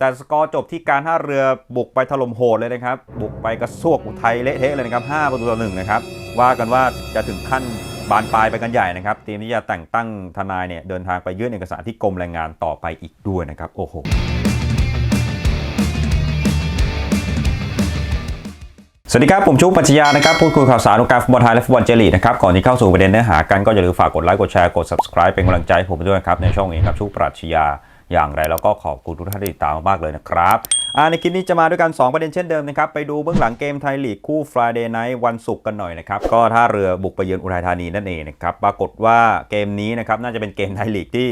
แต่สกอร์จบที่การท่าเรือบุกไปถล่มโหดเลยนะครับ บุกไปกระซวกอุทัยเละเทะเลยนะครับ5ประตูต่อหนึ่งนะครับ ว่ากันว่าจะถึงขั้นบานปลายไปกันใหญ่นะครับทีมที่จะแต่งตั้งทนายเนี่ยเดินทางไปยื่นเอกสารที่กรมแรงงานต่อไปอีกด้วยนะครับ โอ้โหสวัสดีครับ ผมชุกปัญชยานะครับ พูดคุยข่าวสารวงการฟุตบอลไทยและฟุตบอลเจลีนะครับ ก่อนที่เข้าสู่ประเด็นเนื้อหากันก็อย่าลืมฝากกดไลค์กดแชร์กด subscribe เป็นกำลังใจให้ผมด้วยครับ ในช่องเองครับชุกปรัชญา อย่างไรแล้วก็ขอบคุณทุกท่านที่ติดตามมากๆเลยนะครับในคลิปนี้จะมาด้วยกัน 2 ประเด็นเช่นเดิมนะครับ ไปดูเบื้องหลังเกมไทยลีกคู่ Friday Night วันศุกร์กันหน่อยนะครับ ก็ท่าเรือบุกไปเยือนอุทัยธานีนั่นเองนะครับ ปรากฏว่าเกมนี้นะครับน่าจะเป็นเกมไทยลีกที่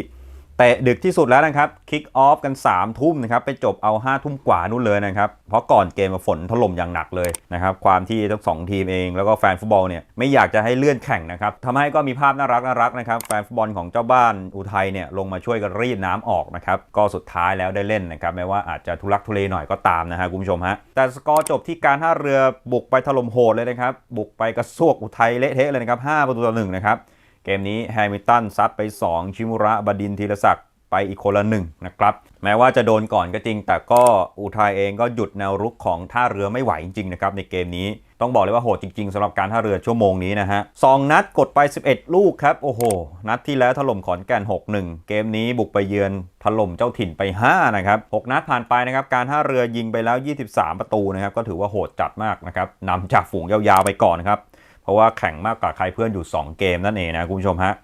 เตะดึกที่สุดแล้วนะครับคิกออฟกัน3ามทุ่มนะครับไปจบเอา5้าทุ่มกว่านู่นเลยนะครับ เพราะก่อนเกมฝนถล่มอย่างหนักเลยนะครับ ความที่ทั้งสองทีมเองแล้วก็แฟนฟุตบอลเนี่ยไม่อยากจะให้เลื่อนแข่งนะครับทำให้ก็มีภาพน่ารักน่ารักนะครับ แฟนฟุตบอลของเจ้าบ้านอุทัยเนี่ยลงมาช่วยกันรีดน้ำออกนะครับ ก็สุดท้ายแล้วได้เล่นนะครับแม้ว่าอาจจะทุลักทุเลหน่อยก็ตามนะฮะคุณผู้ชมฮะแต่สกอร์จบที่การท่าเรือบุกไปถล่มโหดเลยนะครับบุกไปกระซวกอุทัยเละเทะเลยนะครับ5ประตูต่อหนึ่งนะครับ เกมนี้แฮมิลตันซัดไป 2 ชิมุระบดินธีรศักดิ์ไปอีกคนละหนึ่งนะครับ แม้ว่าจะโดนก่อนก็จริง แต่ก็อุทัยเองก็หยุดแนวรุกของท่าเรือไม่ไหวจริงๆนะครับในเกมนี้ต้องบอกเลยว่าโหดจริงๆสำหรับการท่าเรือชั่วโมงนี้นะฮะสองนัดกดไป 11 ลูกครับ โอ้โห นัดที่แล้วถล่มขอนแก่น 6-1 เกมนี้บุกไปเยือนถล่มเจ้าถิ่นไป 5 นะครับ 6 นัดผ่านไปนะครับ การท่าเรือยิงไปแล้ว 23 ประตูนะครับ ก็ถือว่าโหดจัดมากนะครับนำจากฝูงยาวๆไปก่อนนะครับ เพราะว่าแข่งมากกว่าใครเพื่อนอยู่ 2 เกมนั่นเองนะคุณผู้ชมฮะ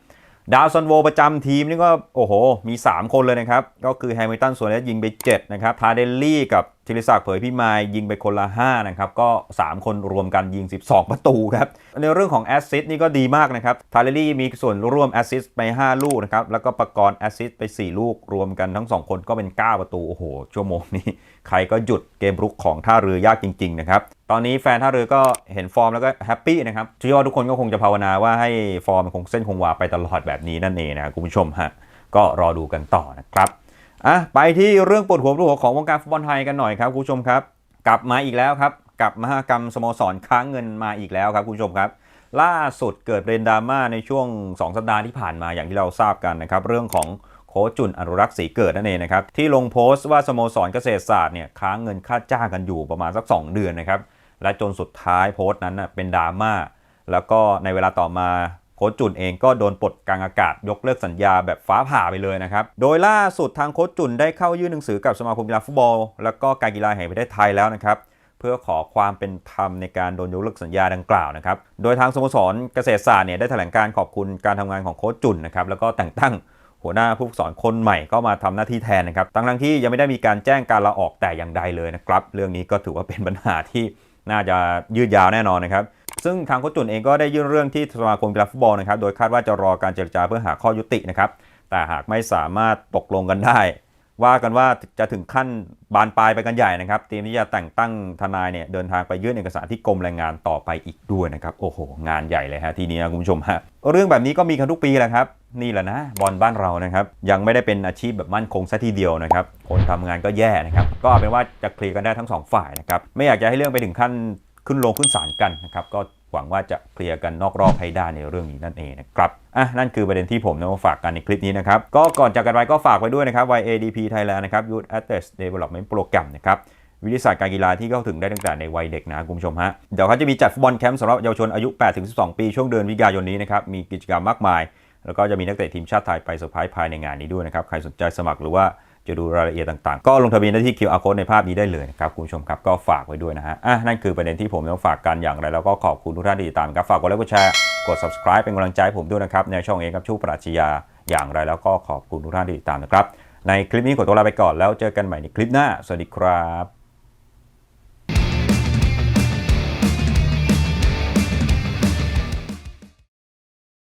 ดาวซันโวประจำทีมนี่ก็โอ้โห มี 3 คนเลยนะครับ ก็คือแฮมิลตันส่วนเลสยิงไป 7 นะครับทาเดลลี่กับธิริศักดิ์เผยพิมายยิงไปคนละ 5 นะครับ ก็ 3 คนรวมกันยิง 12 ประตูครับ ในเรื่องของแอสซิสต์นี่ก็ดีมากนะครับ ทาเลลี่มีส่วนร่วมแอสซิสต์ไป 5 ลูกนะครับ แล้วก็ประกรณ์แอสซิสต์ไป 4 ลูกรวมกันทั้ง 2 คนก็เป็น 9 ประตู โอ้โห ชั่วโมงนี้ ใครก็หยุดเกมรุกของท่าเรือยากจริง ๆ นะครับตอนนี้แฟนท่าเรือก็เห็นฟอร์มแล้วก็แฮปปี้นะครับเชื่อว่าทุกคนก็คงจะภาวนาว่าให้ฟอร์มคงเส้นคงวาไปตลอดแบบนี้นั่นเองนะครับคุณผู้ชมฮะก็รอดูกันต่อนะครับ อะไปที่เรื่องปวดหัวปวดหัวของวงการฟุตบอลไทยกันหน่อยครับคุณผู้ชมครับ กลับมาอีกแล้วครับกับมหากรรมสโมสรค้างเงินมาอีกแล้วครับคุณผู้ชมครับ ล่าสุดเกิดปรนดราม่าในช่วง 2 สัปดาห์ที่ผ่านมาอย่างที่เราทราบกันนะครับเรื่องของโค้ชจุนอนุรักษ์ศรีเกิดนั่นเองนะครับที่ลงโพสต์ว่าสโมสรเกษตรศาสตร์เนี่ยค้างเงินค่าจ้างกันอยู่ประมาณสัก 2 เดือนนะครับและจนสุดท้ายโพสต์นั้นนะเป็นดราม่าแล้วก็ในเวลาต่อมา ค้ชจุนเองก็โดนปลดกลางอากาศยกเลิกสัญญาแบบฟ้าผ่าไปเลยนะครับ โดยล่าสุดทางโค้ชจุนได้เข้ายื่นหนังสือกับสมาคมกีฬาฟุตบอล แล้วก็การกีฬาแห่งประเทศไทยแล้วนะครับเพื่อขอความเป็นธรรมในการโดนยกเลิกสัญญาดังกล่าวนะครับ โดยทางสโมสรเกษตรศาสตร์เนี่ยได้แถลงการขอบคุณการทำงานของโค้ชจุนนะครับแล้วก็แต่งตั้งหัวหน้าผู้ฝึกสอนคนใหม่ก็มาทำหน้าที่แทนนะครับทั้งๆที่ยังไม่ได้มีการแจ้งการลาออกแต่อย่างใดเลยนะครับ เรื่องนี้ก็ถือว่าเป็นปัญหาที่น่าจะยืดยาวแน่นอนนะครับ ซึ่งทางโคชจุนเองก็ได้ยื่นเรื่องที่สมาคมกีฬาฟุตบอลนะครับ โดยคาดว่าจะรอการเจรจาเพื่อหาข้อยุตินะครับ แต่หากไม่สามารถตกลงกันได้ ว่ากันว่าจะถึงขั้นบานปลายไปกันใหญ่นะครับทีมที่จะแต่งตั้งทนายเนี่ยเดินทางไปยื่นเอกสารที่กรมแรงงานต่อไปอีกด้วยนะครับ โอ้โห งานใหญ่เลยฮะทีนี้นะคุณผู้ชมฮะเรื่องแบบนี้ก็มีกันทุกปีแหละครับ นี่แหละนะบอลบ้านเรานะครับ ยังไม่ได้เป็นอาชีพแบบมั่นคงซะทีเดียวนะครับ คนทำงานก็แย่นะครับ ก็เป็นว่าจะเคลียร์กันได้ทั้งสองฝ่ายนะครับ ไม่อยากจะให้เรื่องไปถึงขั้น ขึ้นลงขึ้นศาลกันนะครับก็หวังว่าจะเคลียร์กันนอกรอบให้ได้ในเรื่องนี้นั่นเองนะครับอะนั่นคือประเด็นที่ผมนำมาฝากกันในคลิปนี้นะครับ ก็ก่อนจากกันไปก็ฝากไว้ด้วยนะครับ YADP Thailand นะครับ Youth Athletes Development Program นะครับวิทยาศาสตร์การกีฬาที่เข้าถึงได้ตั้งแต่ในวัยเด็กนะคุณผู้ชมฮะ เดี๋ยวเขาจะมีจัดฟุตบอลแคมป์สำหรับเยาวชนอายุ 8-12 ปีช่วงเดือนวิกายนนี้นะครับ มีกิจกรรมมากมาย แล้วก็จะมีนักเตะทีมชาติไทยไปเซอร์ไพรส์ภายในงานนี้ด้วยนะครับ ใครสนใจสมัครหรือว่า จะดูรายละเอียดต่างๆ ก็ลงทะเบียนได้ที่ QR code ในภาพนี้ได้เลยนะครับคุณผู้ชมครับก็ฝากไว้ด้วยนะฮะอะนั่นคือประเด็นที่ผมต้องฝากกันอย่างไร แล้วก็ขอบคุณทุกท่านที่ติดตามครับฝากกดไลค์กดแชร์กด subscribe เป็นกำลังใจผมด้วยนะครับในช่องเองครับชูปราชญาอย่างไรแล้วก็ขอบคุณทุกท่านที่ติดตามนะครับในคลิปนี้ขอตัวลาไปก่อนแล้วเจอกันใหม่ในคลิปหน้าสวัสดีครับ